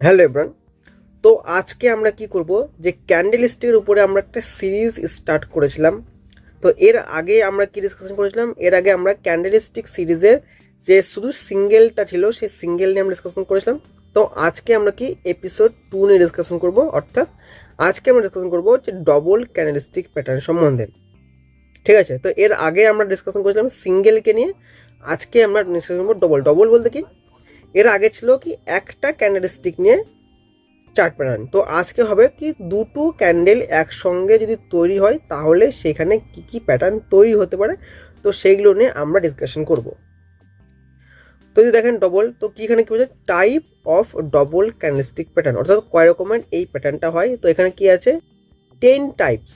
Hello everyone তো আজকে আমরা কি করব যে ক্যান্ডেল স্টিকের উপরে আমরা একটা সিরিজ স্টার্ট করেছিলাম। তো এর আগে আমরা কি ডিসকাশন করেছিলাম? এর আগে আমরা ক্যান্ডেল স্টিক সিরিজের যে শুধু সিঙ্গেলটা ছিল, সেই সিঙ্গেল নিয়ে আমরা ডিসকাশন করেছিলাম। তো আজকে আমরা কি এপিসোড টু নিয়ে ডিসকাশন করব? অর্থাৎ আজকে আমরা ডিসকাশন করব যে ডবল ক্যান্ডেল স্টিক প্যাটার্ন সম্বন্ধে। ঠিক আছে? তো এর আগে আমরা ডিসকাশন করেছিলাম সিঙ্গেলকে নিয়ে। আজকে আমরা ডিসকাশন করব ডবল ডবল বলতে কি? এর আগে ছিল কি একটা ক্যান্ডেল স্টিক নিয়ে চার্ট প্যাটার্ন তো আজকে হবে কি দুটো ক্যান্ডেল একসঙ্গে যদি তৈরি হয়, তাহলে সেখানে কি কি প্যাটার্ন তৈরি হতে পারে? তো সেইগুলো নিয়ে আমরা ডিসকাশন করব। তো যদি দেখেন ডবল তো কি এখানে কি বলছে? Type of double candlestick pattern অর্থাৎ কয় রকমের এই প্যাটার্নটা হয়? তো এখানে কি আছে? টেন টাইপস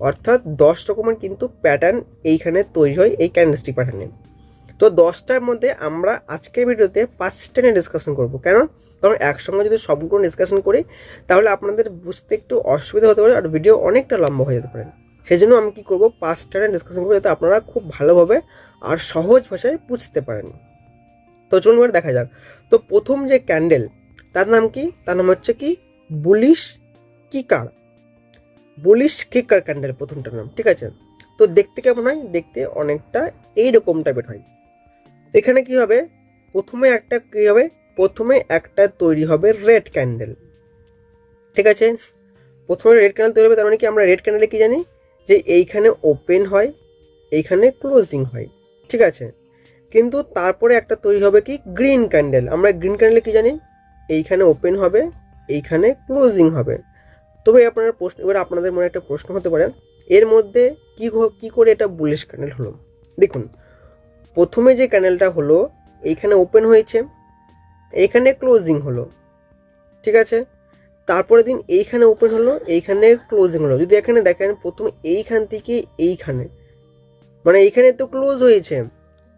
অর্থাৎ দশ রকমের কিন্তু প্যাটার্ন এইখানে তৈরি হয় এই ক্যান্ডেলস্টিক প্যাটার্নে তো দশটার মধ্যে আমরা আজকের ভিডিওতে পাঁচটা নিয়ে ডিসকাশন করব। কেন? কারণ একসঙ্গে যদি সবগুলো ডিসকাশন করি, তাহলে আপনাদের বুঝতে একটু অসুবিধা হতে পারে আর ভিডিও অনেকটা লম্বা হয়ে যেতে পারে। সেই জন্য আমি কী করব, পাঁচটা নিয়ে ডিসকাশন করব, যাতে আপনারা খুব ভালোভাবে আর সহজ ভাষায় বুঝতে পারেন। তো চলুন এবার দেখা যাক। তো প্রথম যে ক্যান্ডেল তার নাম কি? তার নাম হচ্ছে কি? Bullish kicker bullish kicker candle প্রথমটার নাম, ঠিক আছে? তো দেখতে কেমন হয়? দেখতে অনেকটা এইরকম টাইপের হয়। এখানে কি হবে? প্রথমে একটা কি হবে? প্রথমে একটা তৈরি হবে রেড ক্যান্ডেল ঠিক আছে? প্রথমে রেড ক্যান্ডেল তৈরি হবে, তার মানে কি আমরা রেড ক্যান্ডেলে কি জানি? যে এইখানে ওপেন হয়, এইখানে ক্লোজিং হয়। ঠিক আছে? কিন্তু তারপরে একটা তৈরি হবে কি? গ্রিন ক্যান্ডেল আমরা গ্রিন ক্যান্ডেলে কি জানি? এইখানে ওপেন হবে, এইখানে ক্লোজিং হবে। তবে আপনার প্রশ্ন, এবার আপনাদের মনে একটা প্রশ্ন হতে পারে। এর মধ্যে কি কি করে এটা বুলিশ ক্যান্ডেল হলো? দেখুন প্রথমে যে ক্যানেলটা হলো, এইখানে ওপেন হয়েছে, এইখানে ক্লোজিং হলো, ঠিক আছে? তারপরে দিন এইখানে ওপেন হলো, এইখানে ক্লোজিং হলো। যদি এখানে দেখেন, প্রথমে এইখান থেকে এইখানে মানে এইখানে তো ক্লোজ হয়েছে,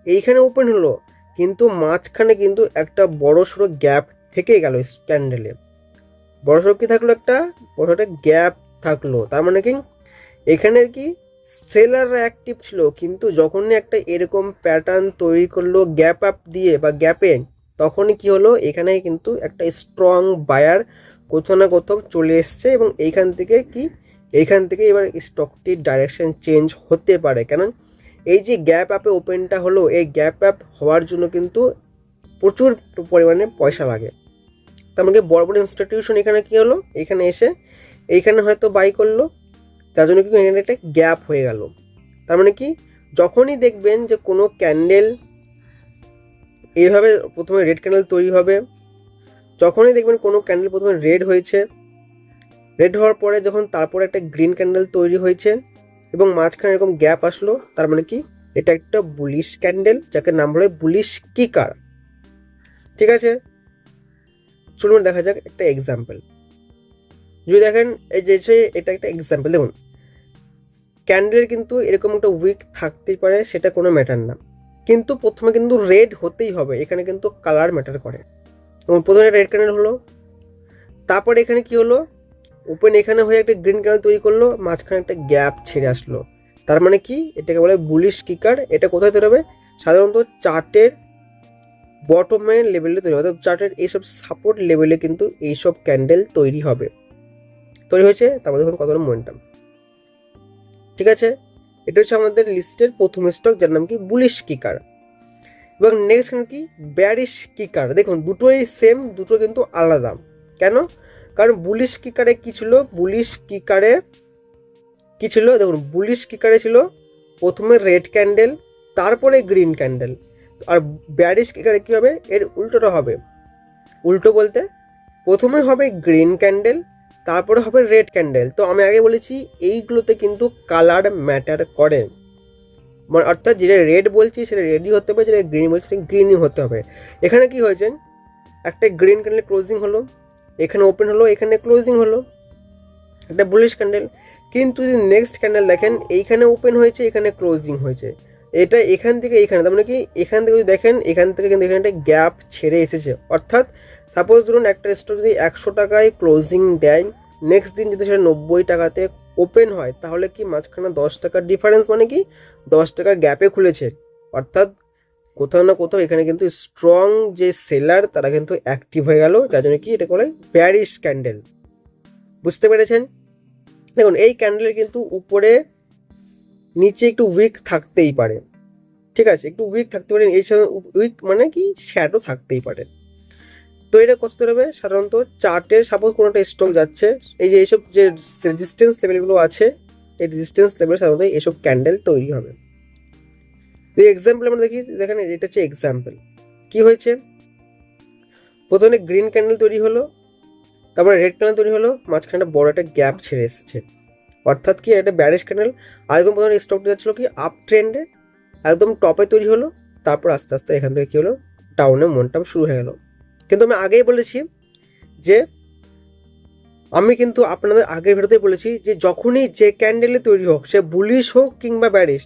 এইখানে ওপেন হলো, কিন্তু মাঝখানে কিন্তু একটা বড় সড়ো গ্যাপ থেকে গেল ক্যান্ডেলে বড় সড়ো কি থাকল একটা? বড় একটা গ্যাপ থাকল। তার মানে কি? এখানে কি সেলার অ্যাক্টিভ ছিল, কিন্তু যখনই একটা এরকম প্যাটার্ন তৈরি করল গ্যাপ আপ দিয়ে বা গ্যাপে তখনই কি হলো? এখানে কিন্তু একটা স্ট্রং বায়ার কোথাও না কোথাও চলে এসছে এবং এইখান থেকে কি? এইখান থেকে এবার স্টকটির ডাইরেকশন চেঞ্জ হতে পারে। কেন এই যে গ্যাপ অ্যাপে ওপেনটা হলো, এই গ্যাপ অ্যাপ হওয়ার জন্য কিন্তু প্রচুর পরিমাণে পয়সা লাগে। তার মানে বড় বড় ইনস্টিটিউশন এখানে কি হলো? এখানে এসে, এইখানে হয়তো বাই করল। তার জন্য কি এখানে একটা গ্যাপ হয়ে গেল। তার মানে কি? যখনই দেখবেন যে কোনো ক্যান্ডেল এইভাবে প্রথমে রেড ক্যান্ডেল তৈরি হবে, যখনই দেখবেন কোনো ক্যান্ডেল প্রথমে রেড হয়েছে রেড হওয়ার পরে যখন তারপরে একটা গ্রিন ক্যান্ডেল তৈরি হয়েছে এবং মাঝখানে এরকম গ্যাপ আসলো, তার মানে কি? এটা একটা বুলিশ ক্যান্ডেল যাকে নাম বলে বুলিশ কিকার ঠিক আছে? চলুন দেখা যাক একটা এক্সাম্পল যদি দেখেন, এই যে এটা একটা এক্সাম্পল দেখুন। ক্যান্ডেলের কিন্তু এরকম একটা উইক থাকতেই পারে, সেটা কোনো ম্যাটার না। কিন্তু প্রথমে কিন্তু রেড হতেই হবে, এখানে কিন্তু কালার ম্যাটার করে। এবং প্রথমে একটা রেড ক্যান্ডেল হলো, তারপরে এখানে কি হলো? ওপেন এখানে হয়ে একটা গ্রিন ক্যান্ডেল তৈরি করল, মাঝখানে একটা গ্যাপ ছেড়ে আসলো। তার মানে কি? এটাকে বলে বুলিশ কিকার এটা কোথায় তৈরি হবে? সাধারণত চার্টের বটমের লেভেলে তৈরি হবে। অর্থাৎ চার্টের এইসব সাপোর্ট লেভেলে কিন্তু এইসব ক্যান্ডেল তৈরি হবে। তৈরি হয়েছে, তারপর দেখুন কতটা মোমেন্টাম ঠিক আছে? এটা হচ্ছে আমাদের লিস্টের প্রথম স্টক যার নাম কি? বুলিশ কিকার এবং নেক্সট কি? ব্যারিশ কিকার দেখুন, দুটোই সেম দুটো কিন্তু আলাদা। কেন? কারণ বুলিশ কিকারে কি ছিল? বুলিশ কিকারে কি ছিল? দেখুন বুলিশ কিকারে ছিল প্রথমে রেড ক্যান্ডেল তারপরে গ্রিন ক্যান্ডেল আর ব্যারিশ কিকারে কি হবে? এর উল্টোটা হবে। উল্টো বলতে, প্রথমে হবে গ্রিন ক্যান্ডেল তারপরে হবে রেড ক্যান্ডেল তো আমি আগে বলেছি, এইগুলোতে কিন্তু কালার ম্যাটার করে। মানে অর্থাৎ যেটা রেড বলছি, সেটা রেডই হতে হবে যেটা গ্রিন বলছি, সেটা গ্রিনই হতে হবে। এখানে কি হয়েছে? একটা গ্রিন ক্যান্ডেল ক্লোজিং হলো, এখানে ওপেন হলো, এখানে ক্লোজিং হলো। একটা বুলিশ ক্যান্ডেল কিন্তু যদি নেক্সট ক্যান্ডেল দেখেন, এইখানে ওপেন হয়েছে, এখানে ক্লোজিং হয়েছে। এটা এখান থেকে এইখানে, তার মানে কি? এখান থেকে যদি দেখেন, এখান থেকে কিন্তু এখানে একটা গ্যাপ ছেড়ে এসেছে। অর্থাৎ সাপোজ ধরুন একটা স্টক যদি একশো টাকায় ক্লোজিং দেয় নেক্সট দিন যদি সেটা নব্বই টাকাতে ওপেন হয়, তাহলে কি মাঝখানে দশ টাকার ডিফারেন্স মানে কি? দশ টাকা গ্যাপে খুলেছে। অর্থাৎ কোথাও না কোথাও এখানে কিন্তু স্ট্রং যে সেলার তারা কিন্তু অ্যাক্টিভ হয়ে গেল। যার জন্য কি এটা বলে প্যারিস ক্যান্ডেল বুঝতে পেরেছেন? দেখুন, এই ক্যান্ডেলের কিন্তু উপরে, নিচে একটু উইক থাকতেই পারে। ঠিক আছে, একটু উইক থাকতে পারে, এই সময় উইক মানে কি? শ্যাডো থাকতেই পারে। তো এটা করতে হবে? সাধারণত চার্টের সাপোজ কোনো একটা স্টক যাচ্ছে, এই যে এইসব যে রেজিস্ট্যান্স লেভেলগুলো আছে, এই রেজিস্ট্যান্স লেভেল সাধারণত এইসব ক্যান্ডেল তৈরি হবে। তো এক্সাম্পল আমরা দেখি, দেখেন এটা হচ্ছে এক্সাম্পল কি হয়েছে? প্রথমে গ্রিন ক্যান্ডেল তৈরি হলো, তারপরে রেড ক্যান্ডেল তৈরি হলো মাঝখানে একটা বড় একটা গ্যাপ ছেড়ে এসেছে। অর্থাৎ কি, একটা ব্যারেজ ক্যান্ডেল আর একদম প্রথমে স্টকটা যাচ্ছিল কি আপ ট্রেন্ডে একদম টপে তৈরি হলো, তারপর আস্তে আস্তে এখান থেকে কী হলো ডাউনে মনটাম শুরু হয়ে গেল। কিন্তু আমি আগেই বলেছি যে আমি কিন্তু আপনাদের আগের ভিডিওতে বলেছি যে যখনই যে ক্যান্ডেলে তৈরি হোক, সে বুলিশ হোক কিংবা ব্যারিশ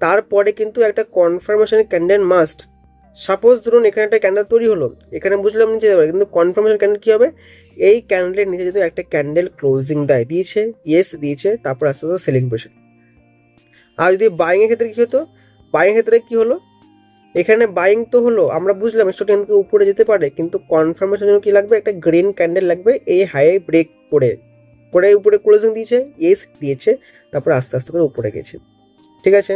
তারপরে কিন্তু একটা কনফার্মেশন ক্যান্ডেল মাস্ট সাপোজ ধরুন এখানে একটা ক্যান্ডেল তৈরি হলো, এখানে বুঝলাম নিচে যাবে, কিন্তু কনফার্মেশন ক্যান্ডেল কী হবে? এই ক্যান্ডেলের নিচে যদি একটা ক্যান্ডেল ক্লোজিং দেয়, দিয়েছে ইয়েস দিয়েছে, তারপর আস্তে আস্তে সেলিং পজিশন আর যদি বাইংয়ের ক্ষেত্রে কী হতো? বাইং ক্ষেত্রে কী হলো? এখানে বাইং তো হলো, আমরা বুঝলাম স্টকটা থেকে উপরে যেতে পারে, কিন্তু কনফার্মেশন জন্য কি লাগবে? একটা গ্রিন ক্যান্ডেল লাগবে, এই হাই ব্রেক করে করে উপরে ক্লোজিং দিয়েছে ইয়েস দিয়েছে, তারপর আস্তে আস্তে করে উপরে গেছে। ঠিক আছে?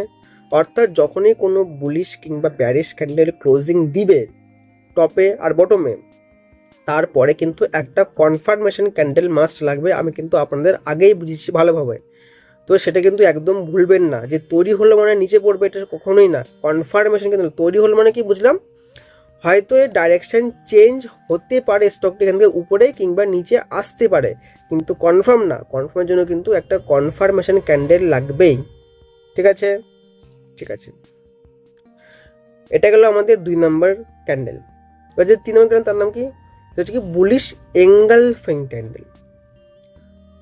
অর্থাৎ যখনই কোনো বুলিশ কিংবা ব্যারিশ ক্যান্ডেল ক্লোজিং দিবে টপে আর বটমে তারপরে কিন্তু একটা কনফার্মেশন ক্যান্ডেল মাস্ট লাগবে, আমি কিন্তু আপনাদের আগেই বুঝেছি ভালোভাবে। তো সেটা কিন্তু একদম ভুলবেন না। যে তৈরি হলো মানে নিচে পড়বে এটা কখনোই না। কনফার্মেশন কিন্তু তৈরি হলো মানে কি বুঝলাম? হয়তো এর ডাইরেকশন চেঞ্জ হতে পারে স্টকটি এখান থেকে উপরে কিংবা নিচে আসতে পারে। কিন্তু কনফার্ম না। কনফার্মের জন্য কিন্তু একটা কনফার্মেশন ক্যান্ডেল লাগবেই। ঠিক আছে? ঠিক আছে। এটা গেল আমাদের দুই নম্বর ক্যান্ডেল এবার যে তিন নম্বর ক্যান্ডেল তার নাম কি? হচ্ছে কি বুলিশ এঙ্গেল ফেং ক্যান্ডেল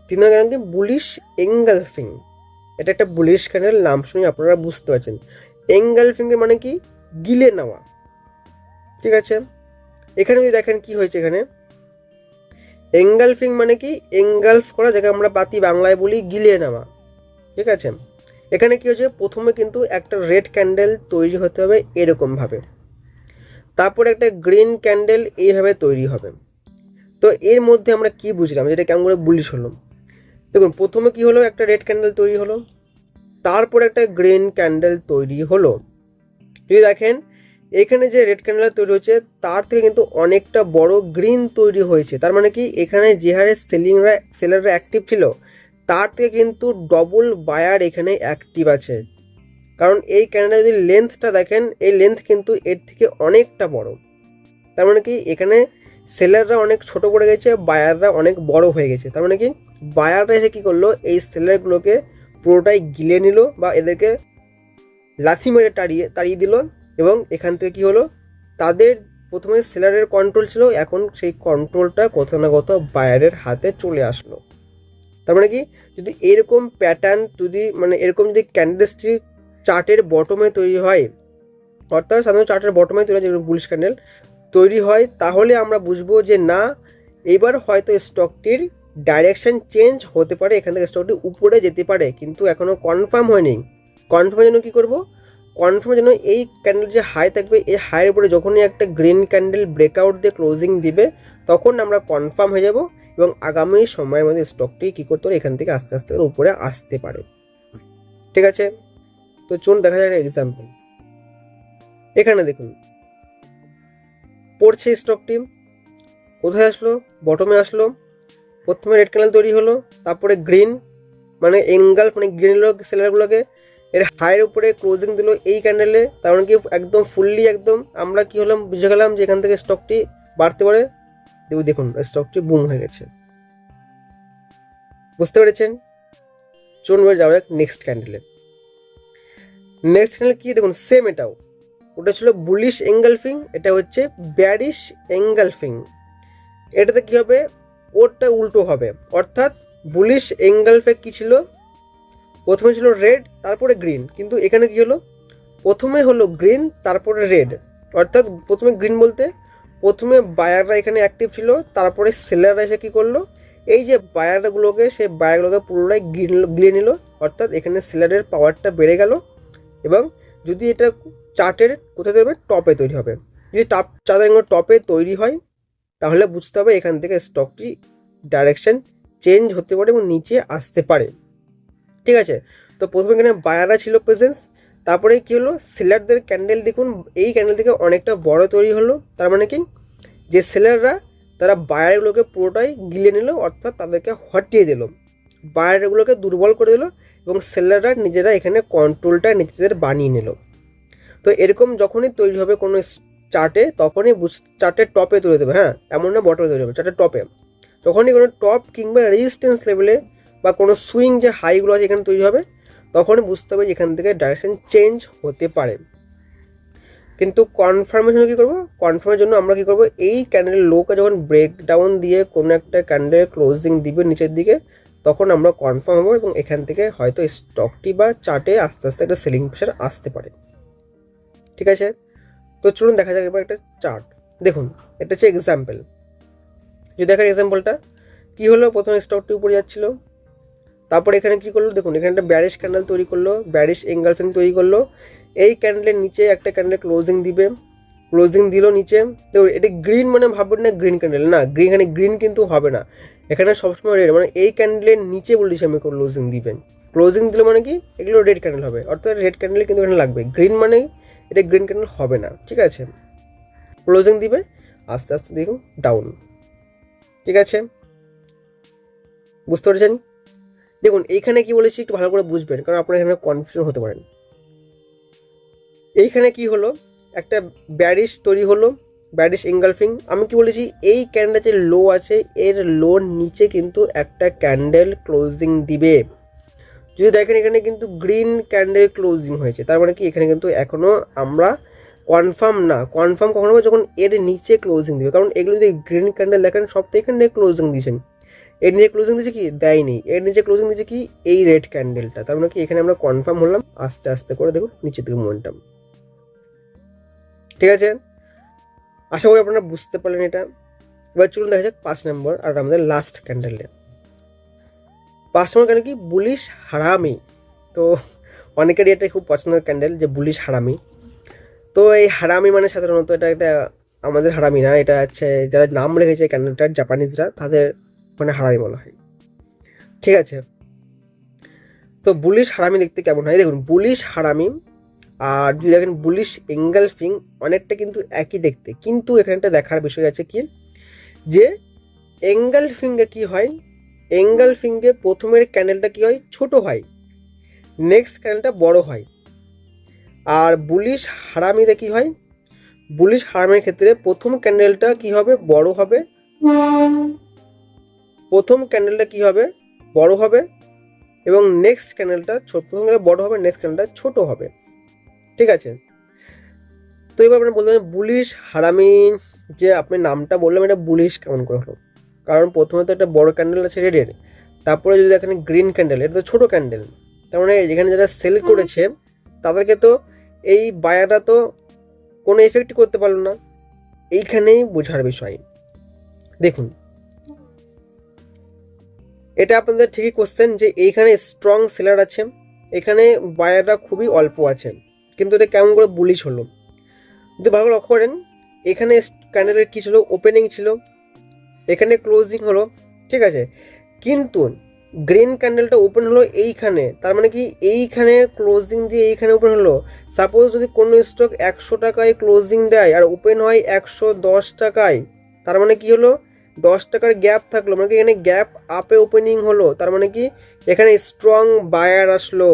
তিন নম্বর ক্যান্ডেল কি বুলিশ এঙ্গালফিং এটা একটা বুলিশ ক্যান্ডেল নাম শুনে আপনারা বুঝতে পারছেন। এঙ্গালফিং মানে কি? গিলে নেওয়া। ঠিক আছে? এখানে যদি দেখেন কি হয়েছে এখানে? এঙ্গালফিং মানে কি? এঙ্গালফ করা, যাকে আমরা বাতি বাংলায় বলি গিলিয়ে নেওয়া। ঠিক আছে? এখানে কি হচ্ছে প্রথমে কিন্তু একটা রেড ক্যান্ডেল তৈরি হতে হবে এরকমভাবে। তারপর একটা গ্রিন ক্যান্ডেল এইভাবে তৈরি হবে। তো এর মধ্যে আমরা কি বুঝলাম? যেটা কেমন করে বুলিশ হলো। দেখুন, প্রথমে কি হলো? একটা রেড ক্যান্ডেল তৈরি হলো। তারপর একটা গ্রিন ক্যান্ডেল তৈরি হলো। যদি দেখেন, এখানে যে রেড ক্যান্ডেল তৈরি হয়েছে তার থেকে কিন্তু অনেকটা বড় গ্রিন তৈরি হয়েছে। তার মানে কি? এখানে যে হারে সেলিংরা সেলাররা অ্যাক্টিভ ছিল, তার থেকে কিন্তু ডবল বায়ার এখানে অ্যাক্টিভ আছে। কারণ এই ক্যান্ডেলের যদি লেন্থটা দেখেন, এই লেন্থ কিন্তু এর থেকে অনেকটা বড়। তার মানে কি? এখানে সেলাররা অনেক ছোট করে গেছে বায়াররা অনেক বড় হয়ে গেছে। তার মানে কি? বায়াররা এসে কী করল? এই সেলারগুলোকে পুরোটাই গিলে নিল বা এদেরকে লাথি মেরে তাড়িয়ে তাড়িয়ে দিল এবং এখান থেকে কি হলো? তাদের প্রথমে সেলারের কন্ট্রোল ছিল, এখন সেই কন্ট্রোলটা কোথাও না কোথাও বায়ারের হাতে চলে আসলো। তার মানে কি? যদি এরকম প্যাটার্ন যদি মানে এরকম যদি ক্যান্ডেলস্টিক চার্টের বটমে তৈরি হয়, অর্থাৎ সাধারণত চার্টের বটমে তৈরি হয় যেগুলো বুলিশ ক্যান্ডেল তৈরি হয়, তাহলে আমরা বুঝব যে না, এবার হয়তো স্টকটির ডাইরেকশন চেঞ্জ হতে পারে, এখান থেকে স্টকটি উপরে যেতে পারে, কিন্তু এখনও কনফার্ম হয়নি। কনফার্মের জন্য কী করব? কনফার্মের জন্য এই ক্যান্ডেল যে হাই থাকবে, এই হাইয়ের উপরে যখনই একটা গ্রিন ক্যান্ডেল ব্রেকআউট দিয়ে ক্লোজিং দিবে, তখন আমরা কনফার্ম হয়ে যাব এবং আগামী সময়ের মধ্যে স্টকটি কী করতে পারে এখান থেকে আস্তে আস্তে উপরে আসতে পারে। ঠিক আছে? তো চলুন দেখা যায় এক্সাম্পল এখানে দেখুন। পড়ছে স্টকটি কোথায় আসলো? বটমে আসলো। প্রথমে রেড ক্যান্ডেল তৈরি হলো, তারপরে গ্রিন মানে এঙ্গাল মানে গ্রিন হলো সেলারগুলোকে এর হাইয়ের উপরে ক্লোজিং দিল এই ক্যান্ডেলে তার মানে কি একদম ফুললি একদম আমরা কি হলাম, বুঝে গেলাম যে এখান থেকে স্টকটি বাড়তে পারে। দেখুন স্টকটি বুম হয়ে গেছে। বুঝতে পেরেছেন? চলুন যাওয়া যাক নেক্সট ক্যান্ডেলে নেক্সট ক্যান্ডেল কি, দেখুন সেম এটাও। ওটা ছিল বুলিশ এঙ্গালফিং এটা হচ্ছে ব্যারিশ এঙ্গালফিং এটাতে কি হবে? ওরটা উল্টো হবে। অর্থাৎ বুলিশ এঙ্গালফে কী ছিল? প্রথমে ছিল রেড তারপরে গ্রিন কিন্তু এখানে কী হলো? প্রথমে হলো গ্রিন তারপরে রেড অর্থাৎ প্রথমে গ্রিন বলতে, প্রথমে বায়াররা এখানে অ্যাক্টিভ ছিল, তারপরে সেলাররা এসে কী করল? এই যে বায়ারগুলোকে সে বায়ারগুলোকে পুরোটাই গিলে নিল। অর্থাৎ এখানে সেলারের পাওয়ারটা বেড়ে গেল এবং যদি এটা চার্টের কোথায় তৈরি হবে? টপে তৈরি হবে। যদি টাপ চার্টের টপে তৈরি হয় তাহলে বুঝতে হবে এখান থেকে স্টকটি ডাইরেকশন চেঞ্জ হতে পারে এবং নিচে আসতে পারে। ঠিক আছে? তো প্রথমে এখানে বায়াররা ছিল প্রেজেন্স তারপরে কি হলো? সেলারদের ক্যান্ডেল দেখুন, এই ক্যান্ডেল থেকে অনেকটা বড় তৈরি হলো। তার মানে কি? যে সেলাররা তারা বায়ারগুলোকে পুরোটাই গিলে নিল, অর্থাৎ তাদেরকে হটিয়ে দিল। বায়ারগুলোকে দুর্বল করে দিল এবং সেলাররা নিজেরা এখানে কন্ট্রোলটা নিজেদের বানিয়ে নিল। তো এরকম যখনই তৈরি হবে কোনো চার্টে তখনই চার্টের টপে তৈরি দেবে হ্যাঁ এমন না বটমে তৈরি হবে চার্টের টপে। যখনই কোনো টপ কিংবা রেজিস্ট্যান্স লেভেলে বা কোনো সুইং যে হাইগুলো আছে এখানে তৈরি হবে, তখনই বুঝতে হবে এখান থেকে ডাইরেকশন চেঞ্জ হতে পারে। কিন্তু কনফার্মেশন কী করব? কনফার্মের জন্য আমরা কী করব? এই ক্যান্ডেলের লোকে যখন ব্রেকডাউন দিয়ে কোনো একটা ক্যান্ডেলের ক্লোজিং দিবে নিচের দিকে, তখন আমরা কনফার্ম হব এবং এখান থেকে হয়তো স্টকটি বা চার্টে আস্তে আস্তে একটা সেলিং প্রেশার আসতে পারে। ঠিক আছে? তো চলুন দেখা যাক এবার একটা চার্ট দেখুন, এটা হচ্ছে এক্সাম্পল যদি দেখার এক্সাম্পলটা কী হলো? প্রথমে স্টকটি উপরে যাচ্ছিল। তারপর এখানে কি করল? দেখুন, এখানে একটা ব্যারিশ ক্যান্ডেল তৈরি করল ব্যারিশ এঙ্গালফিং তৈরি করল। এই ক্যান্ডেলের নিচে একটা ক্যান্ডেল ক্লোজিং দিবে। ক্লোজিং দিল নিচে। দেখুন এটা গ্রিন মানে ভাববেন না গ্রিন ক্যান্ডেল না গ্রিন এখানে গ্রিন কিন্তু হবে না। এখানে সবসময় রেড মানে এই ক্যান্ডেলের নিচে বলেছি আমি ক্লোজিং দিবেন। ক্লোজিং দিলে মানে কি? এগুলো রেড ক্যান্ডেল হবে। অর্থাৎ রেড ক্যান্ডেল কিন্তু এখানে লাগবে। গ্রিন মানে এটা গ্রিন ক্যান্ডেল হবে না, ঠিক আছে? ক্লোজিং দিবে, আস্তে আস্তে দেখুন ডাউন ঠিক আছে? বুঝতে পেরেছেন? দেখুন, এইখানে কি বলেছি একটু ভালো করে বুঝবেন, কারণ আপনারা এখানে কনফিউশন হতে পারেন। এইখানে কি হলো? একটা ব্যারিশ তৈরি হলো ব্যারিশ এঙ্গালফিং আমি কি বলেছি, এই ক্যান্ডেল যে লো আছে, এর লোর নিচে কিন্তু একটা ক্যান্ডেল ক্লোজিং দিবে। যদি দেখেন এখানে কিন্তু গ্রিন ক্যান্ডেল ক্লোজিং হয়েছে, তার মানে কি এখানে কিন্তু এখনও আমরা কনফার্ম না কনফার্ম কখনো হবে? যখন এর নিচে ক্লোজিং দিবে। কারণ এগুলো যদি গ্রিন ক্যান্ডেল দেখেন সব তো এখানে ক্লোজিং দিয়েছেন। এর নিচে ক্লোজিং দিয়েছে কি? দেয়নি। এর নিচে ক্লোজিং দিয়েছে কি? এই রেড ক্যান্ডেলটা তার মানে কি এখানে আমরা কনফার্ম হলাম। আস্তে আস্তে করে দেখুন, নিচের দিকে মোমেন্টাম ঠিক আছে? আশা করি আপনারা বুঝতে পারলেন এটা। এবার চলুন দেখা যাক পাঁচ নম্বর আর আমাদের লাস্ট ক্যান্ডেলটা পাঁচ নম্বর ক্যান্ডেল কি বুলিশ হারামি। তো অনেকেরই এটা খুব পছন্দের ক্যান্ডেল যে বুলিশ হারামি। তো এই হারামি মানে সাধারণত এটা একটা আমাদের হারামি না, এটা হচ্ছে যারা নাম রেখেছে ক্যান্ডেলটার জাপানিজরা, তাদের মানে হারামি বলা হয়। ঠিক আছে। তো বুলিশ হারামি দেখতে কেমন হয়? দেখুন, বুলিশ হারামি আর যদি দেখেন বুলিশ এঙ্গালফিং অনেকটা কিন্তু একই দেখতে। কিন্তু এখানটা দেখার বিষয় আছে কি? যে এঙ্গালফিংয়ে কি হয়? এঙ্গালফিংয়ে প্রথমের ক্যান্ডেলটা কি হয়? ছোট হয়। নেক্সট ক্যান্ডেলটা বড় হয়। আর বুলিশ হারামিতে কি হয়? বুলিশ হারামের ক্ষেত্রে প্রথম ক্যান্ডেলটা কি হবে? বড় হবে। প্রথম ক্যান্ডেলটা কি হবে? বড় হবে। এবং নেক্সট ক্যান্ডেলটা প্রথম বড় হবে, নেক্সট ক্যান্ডেলটা ছোট হবে। ঠিক আছে? তো এবার আপনি বলবেন বুলিশ হারামি যে আপনি নামটা বললাম এটা বুলিশ কেমন করে হলো? কারণ প্রথমে তো একটা বড় ক্যান্ডেল আছে রেডের তারপরে যদি দেখেন গ্রিন ক্যান্ডেল এটা তো ছোটো ক্যান্ডেল তার মানে এখানে যারা সেল করেছে তাদেরকে তো এই বায়াররা তো কোনো এফেক্ট করতে পারল না। এইখানেই বোঝার বিষয়। দেখুন। এটা আপনাদের ঠিকই কোশ্চেন যে এইখানে স্ট্রং সেলার আছে এখানে বায়াররা খুবই অল্প আছে। কিন্তু এটা কেমন করে বুলিশ হলো? যদি ভালো লক্ষ্য করেন এখানে ক্যান্ডেলের কী ছিল? ওপেনিং ছিল। এখানে ক্লোজিং হলো, ঠিক আছে? কিন্তু গ্রিন ক্যান্ডেলটা ওপেন হলো এইখানে, তার মানে কি এইখানে ক্লোজিং দিয়ে এইখানে ওপেন হলো? সাপোজ যদি কোনো স্টক একশো টাকায় ক্লোজিং দেয় আর ওপেন হয় একশো দশ টাকায়, তার মানে কি হলো? দশ টাকার গ্যাপ থাকল মানে কি এখানে গ্যাপ আপে ওপেনিং হলো, তার মানে কি এখানে স্ট্রং বায়ার আসলো।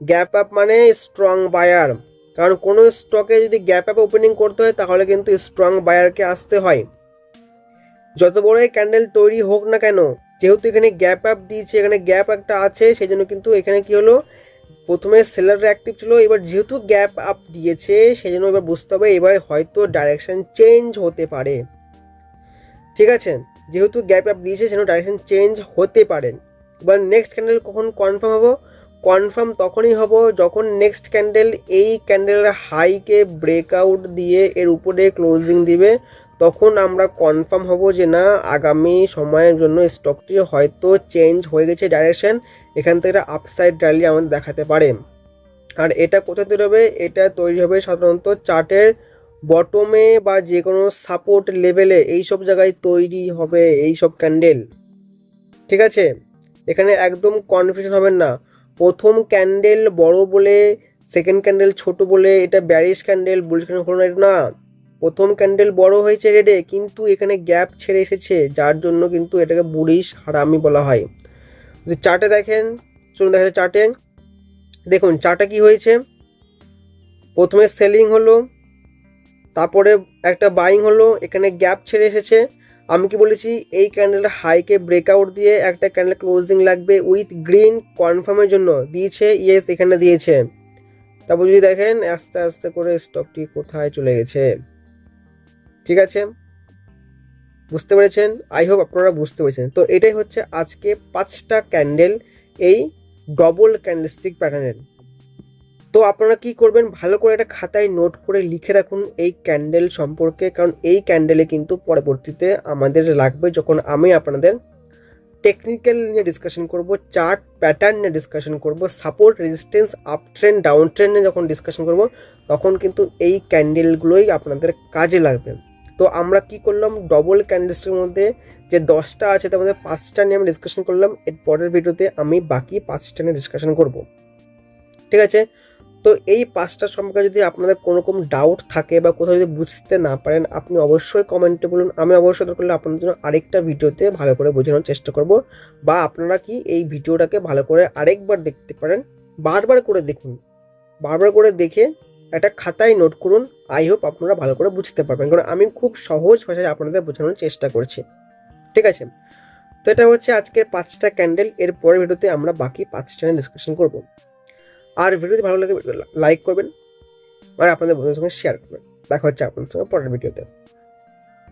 গ্যাপ আপ মানে স্ট্রং বায়ার কারণ কোনো স্টকে যদি গ্যাপ আপ ওপেনিং করতে হয়, তাহলে কিন্তু স্ট্রং বায়ারকে আসতে হয়। যত বড় এই ক্যান্ডেল তৈরি হোক না কেন, যেহেতু এখানে গ্যাপ আপ দিয়েছে, এখানে গ্যাপ একটা আছে সেই জন্য কিন্তু এখানে কি হলো? প্রথমে সেলাররা অ্যাক্টিভ ছিল, এবার যেহেতু গ্যাপ আপ দিয়েছে সেই জন্য এবার বুঝতে হবে, এবার হয়তো ডাইরেকশন চেঞ্জ হতে পারে। ঠিক আছে? যেহেতু গ্যাপ আপ দিয়েছে, সেজন্য ডাইরেকশন চেঞ্জ হতে পারে। এবার নেক্সট ক্যান্ডেল কখন কনফার্ম হব? কনফার্ম তখনই হব যখন নেক্সট ক্যান্ডেল এই ক্যান্ডেলের হাইকে ব্রেকআউট দিয়ে এর উপরে ক্লোজিং দিবে। তখন আমরা কনফার্ম হব যে না, আগামী সময়ের জন্য স্টকটি হয়তো চেঞ্জ হয়ে গেছে ডাইরেকশন এখান থেকে আপসাইড র্যালি আমাদের দেখাতে পারে। আর এটা কোথায় তৈরি হবে? এটা তৈরি হবে সাধারণত চার্টের বটমে বা যে কোনো সাপোর্ট লেভেলে এই সব জায়গায় তৈরি হবে এই সব ক্যান্ডেল ঠিক আছে? এখানে একদম কনফিউশন হবেন না। প্রথম ক্যান্ডেল বড় বলে সেকেন্ড ক্যান্ডেল ছোট বলে, এটা ব্যারিশ ক্যান্ডেল বুলিশ ক্যান্ডেল হলো না এটা না। প্রথম ক্যান্ডেল বড় হয়েছে রেডে কিন্তু এখানে গ্যাপ ছেড়ে এসেছে, যার জন্য কিন্তু এটাকে বুড়িশ হারামি বলা হয়। যদি চার্টে দেখেন, চলুন দেখা চার্টে দেখুন চার্টে কি হয়েছে? প্রথমে সেলিং হলো, তারপরে একটা বাইং হলো, এখানে গ্যাপ ছেড়ে এসেছে। আমি কি বলেছি, এই ক্যান্ডেলটা হাইকে ব্রেকআউট দিয়ে একটা ক্যান্ডেল ক্লোজিং লাগবে উইথ গ্রিন কনফার্মের জন্য, দিয়েছে ইয়েস এখানে দিয়েছে। তারপর যদি দেখেন, আস্তে আস্তে করে স্টকটি কোথায় চলে গেছে? ঠিক আছে? বুঝতে পেরেছেন? আই হোপ আপনারা বুঝতে পেরেছেন। তো এটাই হচ্ছে আজকে পাঁচটা ক্যান্ডেল এই ডবল ক্যান্ডেলস্টিক প্যাটার্নের তো আপনারা কি করবেন? ভালো করে একটা খাতায় নোট করে লিখে রাখুন এই ক্যান্ডেল সম্পর্কে, কারণ এই ক্যান্ডেলে কিন্তু পরবর্তীতে আমাদের লাগবে যখন আমি আপনাদের টেকনিক্যাল নিয়ে ডিসকাশন করব চার্ট প্যাটার্ন নিয়ে ডিসকাশন করব support resistance up trend down trend নিয়ে যখন ডিসকাশন করব, তখন কিন্তু এই ক্যান্ডেলগুলোই আপনাদের কাজে লাগবে। তো আমরা কি করলাম? ডবল ক্যান্ডেলসের মধ্যে যে দশটা আছে, তার মধ্যে পাঁচটা নিয়ে আমি ডিসকাশন করলাম। এর পরের ভিডিওতে আমি বাকি পাঁচটা নিয়ে ডিসকাশন করব। ঠিক আছে? তো এই পাঁচটা সম্পর্কে যদি আপনাদের কোনো রকম ডাউট থাকে বা কোথাও যদি বুঝতে না পারেন, আপনি অবশ্যই কমেন্টে বলুন। আমি অবশ্যই করলে আপনাদের জন্য আরেকটা ভিডিওতে ভালো করে বোঝানোর চেষ্টা করব। বা আপনারা কি এই ভিডিওটাকে ভালো করে আরেকবার দেখতে পারেন? বারবার করে দেখুন। বারবার করে দেখে একটা খাতায় নোট করুন। আই হোপ আপনারা ভালো করে বুঝতে পারবেন। কারণ আমি খুব সহজ ভাষায় আপনাদের বোঝানোর চেষ্টা করছি। ঠিক আছে? তো এটা হচ্ছে আজকের পাঁচটা ক্যান্ডেল এর পরের ভিডিওতে আমরা বাকি পাঁচটা ডিসকাশন করব। আর ভিডিওতে ভালো লাগে লাইক করবেন। আর আপনাদের বন্ধুদের সঙ্গে শেয়ার করবেন। দেখা হচ্ছে আপনাদের সঙ্গে পরের ভিডিওতে।